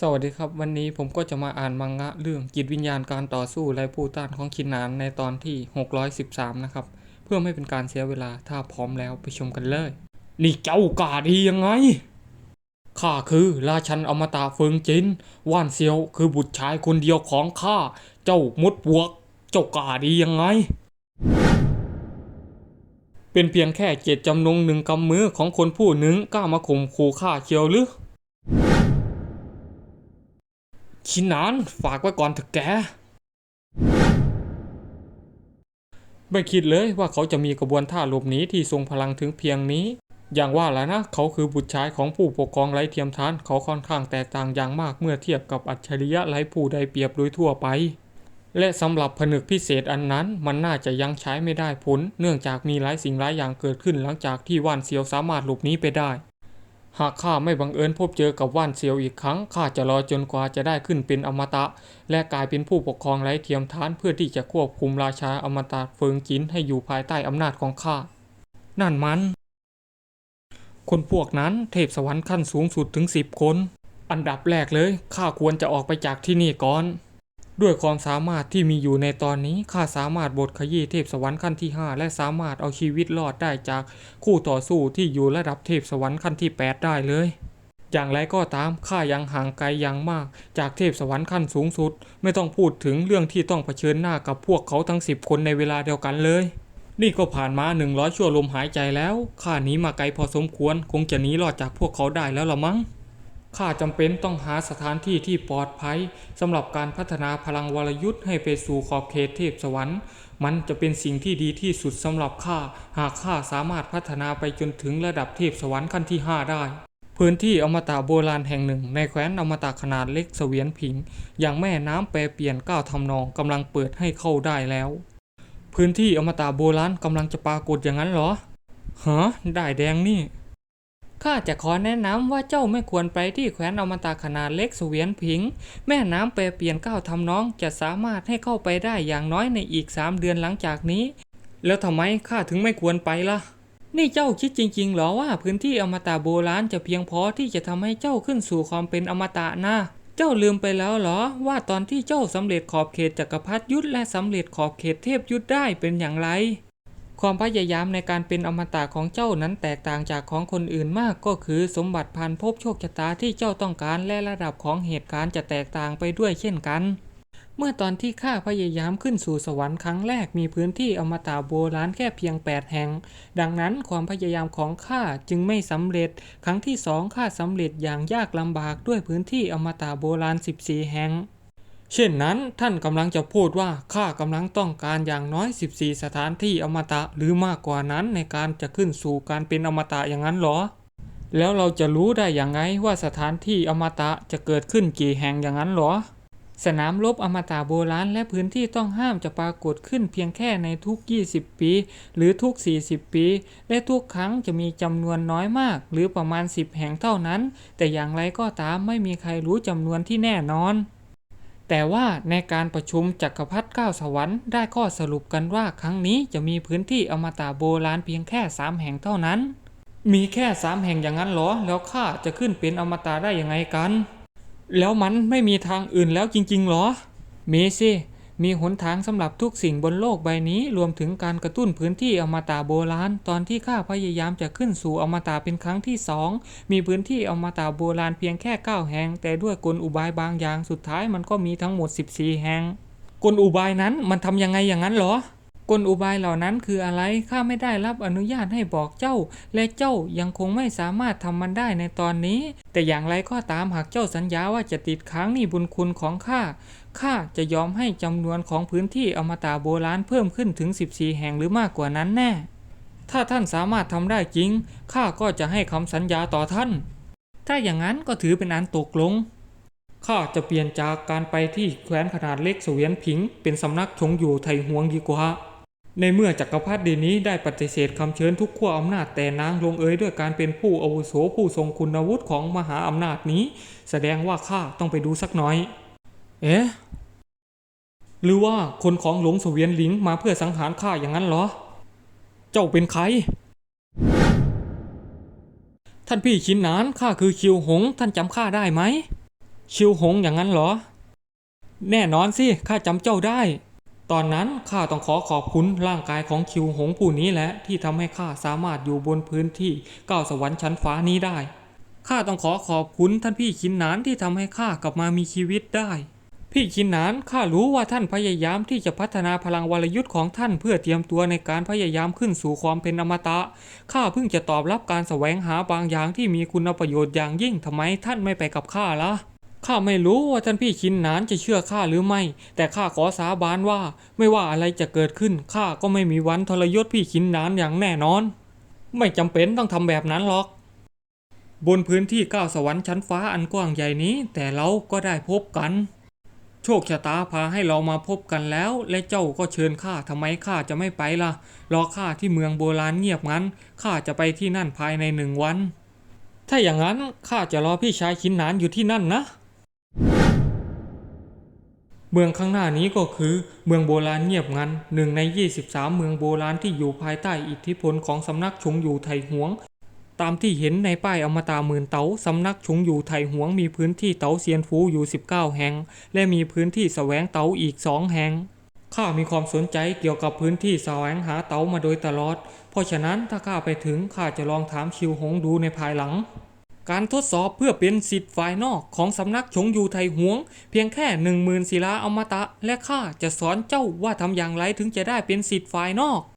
สวัสดีครับ วันนี้ผมก็จะมาอ่านมังงะเรื่องจิตวิญญาณการต่อสู้และผู้ต้านของคินนานในตอนที่ 613 นะครับ เพื่อไม่เป็นการเสียเวลาถ้าพร้อมแล้วไปชมกันเลย นี่เจ้ากาดียังไงข้าคือราชันอมตะเฟิงจินว่านเซียวคือบุตรชายคนเดียวของข้าเจ้ามดปวก เจ้ากาดียังไง เป็นเพียงแค่เจตจำนงหนึ่งกำมือของคนผู้หนึ่งกล้ามาข่มขู่ข้าเชียวหรือ ชินนานฝากไว้ก่อนเถอะแก ไม่คิดเลยว่าเขาจะมีกระบวนท่าหลบหนีที่ทรงพลังถึงเพียงนี้ อย่างว่าแล้วนะ เขาคือบุตรชายของผู้ปกครองไร้เทียมทาน เขาค่อนข้างแตกต่างอย่างมากเมื่อเทียบกับอัจฉริยะไร้ผู้ใดเปรียบโดยทั่วไป และสำหรับผนึกพิเศษอันนั้น มันน่าจะยังใช้ไม่ได้ผล เนื่องจากมีหลายสิ่งหลายอย่างเกิดขึ้นหลังจากที่ว่านเซียวสามารถหลบหนีไปได้ หากข้าไม่บังเอิญพบเจอกับว่านเซียวอีกครั้งข้าจะรอจนกว่าจะได้ขึ้นเป็นอมตะ และกลายเป็นผู้ปกครองไร้เทียมทานเพื่อที่จะควบคุมราชาอมตะเฟิงจินให้อยู่ภายใต้อำนาจของข้า นั่นมัน คนพวกนั้นเทพสวรรค์ขั้นสูงสุดถึงสิบคน อันดับแรกเลยข้าควรจะออกไปจากที่นี่ก่อน ด้วยความสามารถที่มีอยู่ในตอนนี้ข้าสามารถบทขยี้เทพสวรรค์ขั้นที่ 5 และสามารถเอาชีวิตรอดได้จากคู่ต่อสู้ที่อยู่ระดับเทพสวรรค์ขั้นที่ 8 ได้เลย อย่างไรก็ตามข้ายังห่างไกลอย่างมาก จากเทพสวรรค์ขั้นสูงสุด ไม่ต้องพูดถึงเรื่องที่ต้องเผชิญหน้ากับพวกเขาทั้ง 10 คนในเวลาเดียวกันเลย นี่ก็ผ่านมา 100 ชั่วลมหายใจแล้วข้านี้มาไกลพอสมควร คงจะหนีรอดจากพวกเขาได้แล้วละมั้ง ข้าจำเป็นต้องหาสถานที่ที่ปลอดภัยสำหรับการพัฒนาพลังวรยุทธ์ให้ไปสู่ขอบเขตเทพสวรรค์ มันจะเป็นสิ่งที่ดีที่สุดสำหรับข้าหากข้าสามารถพัฒนาไปจนถึงระดับเทพสวรรค์ขั้นที่ 5 ได้ พื้นที่อมตะโบราณแห่งหนึ่ง ในแคว้นอมตะขนาดเล็กเสวียนผิง อย่างแม่น้ำแปรเปลี่ยนก้าวทำนองกำลังเปิดให้เข้าได้แล้ว พื้นที่อมตะโบราณกำลังจะปรากฏอย่างนั้นเหรอฮะได้แดงนี่ ข้าจะขอแนะนำว่าเจ้าไม่ควรไปที่แคว้นอมตะขนาดเล็กสเวียนผิง แม่น้ำแปรเปลี่ยนก้าวทำน้องจะสามารถให้เข้าไปได้อย่างน้อยในอีกสามเดือนหลังจากนี้ แล้วทำไมข้าถึงไม่ควรไปล่ะ นี่เจ้าคิดจริงๆหรอว่าพื้นที่อมตะโบราณจะเพียงพอที่จะทำให้เจ้าขึ้นสู่ความเป็นอมตะนะเจ้าลืมไปแล้วเหรอ ว่าตอนที่เจ้าสำเร็จขอบเขตจักรพรรดิยุทธและสำเร็จขอบเขตเทพยุทธได้เป็นอย่างไร ความพยายามในการเป็นอมตะของเจ้านั้นแตกต่างจากของคนอื่นมากก็คือสมบัติพันภพโชคชะตาที่เจ้าต้องการและระดับของเหตุการณ์จะแตกต่างไปด้วยเช่นกัน เมื่อตอนที่ข้าพยายามขึ้นสู่สวรรค์ครั้งแรกมีพื้นที่อมตะโบราณแค่เพียง 8 แห่ง ดังนั้นความพยายามของข้าจึงไม่สำเร็จ ครั้งที่สองข้าสำเร็จอย่างยากลำบากด้วยพื้นที่อมตะโบราณ 14 แห่ง เช่นนั้นท่านกำลังจะพูดว่าข้ากำลังต้องการอย่างน้อย 14 สถานที่อมตะหรือมากกว่านั้นในการจะขึ้นสู่การเป็นอมตะอย่างนั้นหรอ แล้วเราจะรู้ได้อย่างไงว่าสถานที่อมตะจะเกิดขึ้นกี่แห่งอย่างนั้นหรอ สนามรบอมตะโบราณและพื้นที่ต้องห้ามจะปรากฏขึ้นเพียงแค่ในทุก 20 ปี หรือทุก 40 ปี และทุกครั้งจะมีจำนวนน้อยมาก หรือประมาณ 10 แห่งเท่านั้น แต่อย่างไรก็ตามไม่มีใครรู้จำนวนที่แน่นอน แต่ว่าในการประชุมจักรพรรดิเก้าสวรรค์ได้ข้อสรุปกันว่าครั้งนี้จะมีพื้นที่อมตะโบราณเพียงแค่ 3 แห่งเท่านั้น มีแค่ 3 แห่งอย่างนั้นเหรอ แล้วข้าจะขึ้นเป็นอมตะได้ยังไงกัน แล้วมันไม่มีทางอื่นแล้วจริงๆเหรอ มีสิ มีหนทางสำหรับทุกสิ่งบนโลกใบนี้รวมถึงการกระตุ้นพื้นที่อมตะโบราณ ตอนที่ข้าพยายามจะขึ้นสู่อมตะเป็นครั้งที่สองมีพื้นที่อมตะโบราณเพียงแค่9แห่งแต่ด้วยกลอุบายบางอย่างสุดท้ายมันก็มีทั้งหมด 14 แห่งกลอุบายนั้นมันทำยังไงอย่างนั้นเหรอ กลอุบายเหล่านั้นคืออะไร ข้าไม่ได้รับอนุญาตให้บอกเจ้า และเจ้ายังคงไม่สามารถทำมันได้ในตอนนี้ แต่อย่างไรก็ตามหากเจ้าสัญญาว่าจะติดค้างหนี้บุญคุณของข้า ข้าจะยอมให้จำนวนของพื้นที่อมตะโบราณเพิ่มขึ้นถึง 14 แห่งหรือมากกว่านั้นแน่ ถ้าท่านสามารถทำได้จริง ข้าก็จะให้คำสัญญาต่อท่าน ถ้าอย่างนั้นก็ถือเป็นอันตกลง ข้าจะเปลี่ยนจากการไปที่แคว้นขนาดเล็กเสวียนผิง เป็นสำนักชงอยู่ไทหวงดีกว่า ในเมื่อจักรพรรดินี้ได้ปฏิเสธคำเชิญทุกขั้วอำนาจแต่นางลงเอยด้วยการเป็นผู้อาวุโสผู้ทรงคุณวุฒิของมหาอำนาจนี้ แสดงว่าข้าต้องไปดูสักหน่อย เอ๊ะ หรือว่าคนของหลวงเสวียนหลิงมาเพื่อสังหารข้าอย่างนั้นเหรอ เจ้าเป็นใคร ท่านพี่ชินนานข้าคือคิวหง ท่านจำข้าได้ไหมชิวหงอย่างนั้นเหรอ แน่นอนสิข้าจำเจ้าได้ ตอนนั้นข้าต้องขอขอบคุณร่างกายของคิวหงผู้นี้แหละที่ทำให้ข้าสามารถอยู่บนพื้นที่ก้าวสวรรค์ชั้นฟ้านี้ได้ ข้าต้องขอขอบคุณท่านพี่ขินนานที่ทำให้ข้ากลับมามีชีวิตได้ พี่ขินนานข้ารู้ว่าท่านพยายามที่จะพัฒนาพลังวรยุทธ์ของท่านเพื่อเตรียมตัวในการพยายามขึ้นสู่ความเป็นอมตะ ข้าเพิ่งจะตอบรับการแสวงหาบางอย่างที่มีคุณประโยชน์อย่างยิ่งทำไมท่านไม่ไปกับข้าล่ะ ข้าไม่รู้ว่าท่านพี่ขินนานจะเชื่อข้าหรือไม่ แต่ข้าขอสาบานว่า ไม่ว่าอะไรจะเกิดขึ้นข้าก็ไม่มีวันทรยศพี่ขินนานอย่างแน่นอน ไม่จำเป็นต้องทำแบบนั้นหรอก บนพื้นที่ก้าวสวรรค์ชั้นฟ้าอันกว้างใหญ่นี้ แต่เราก็ได้พบกัน โชคชะตาพาให้เรามาพบกันแล้ว และเจ้าก็เชิญข้าทำไมข้าจะไม่ไปล่ะ รอข้าที่เมืองโบราณเงียบงั้นข้าจะไปที่นั่นภายในหนึ่งวัน ถ้าอย่างนั้นข้าจะรอพี่ชายขินนานอยู่ที่นั่นนะ เมืองข้างหน้านี้ก็คือ เมืองโบราณเงียบงันหนึ่งใน 23 เมืองโบราณที่อยู่ภายใต้อิทธิพลของสำนักชงอยู่ไทหวง ตามที่เห็นในป้ายอมตะหมื่นเต๋าสำนักชงอยู่ไทหวงมีพื้นที่เต๋าเซียนฟูอยู่ 19 แห่ง และมีพื้นที่แสวงเต๋าอีก2แห่งข้ามีความสนใจเกี่ยวกับพื้นที่แสวงหาเต๋ามาโดยตลอด เพราะฉะนั้นถ้าข้าไปถึงข้าจะลองถามชิวหงดูในภายหลัง การทดสอบเพื่อเป็นสิทธิ์ฝ่ายนอกของสำนักชงยูไทหวง เพียงแค่หนึ่งหมื่นศิลาอมตะ และข้าจะสอนเจ้าว่าทำอย่างไรถึงจะได้เป็นสิทธิ์ฝ่ายนอก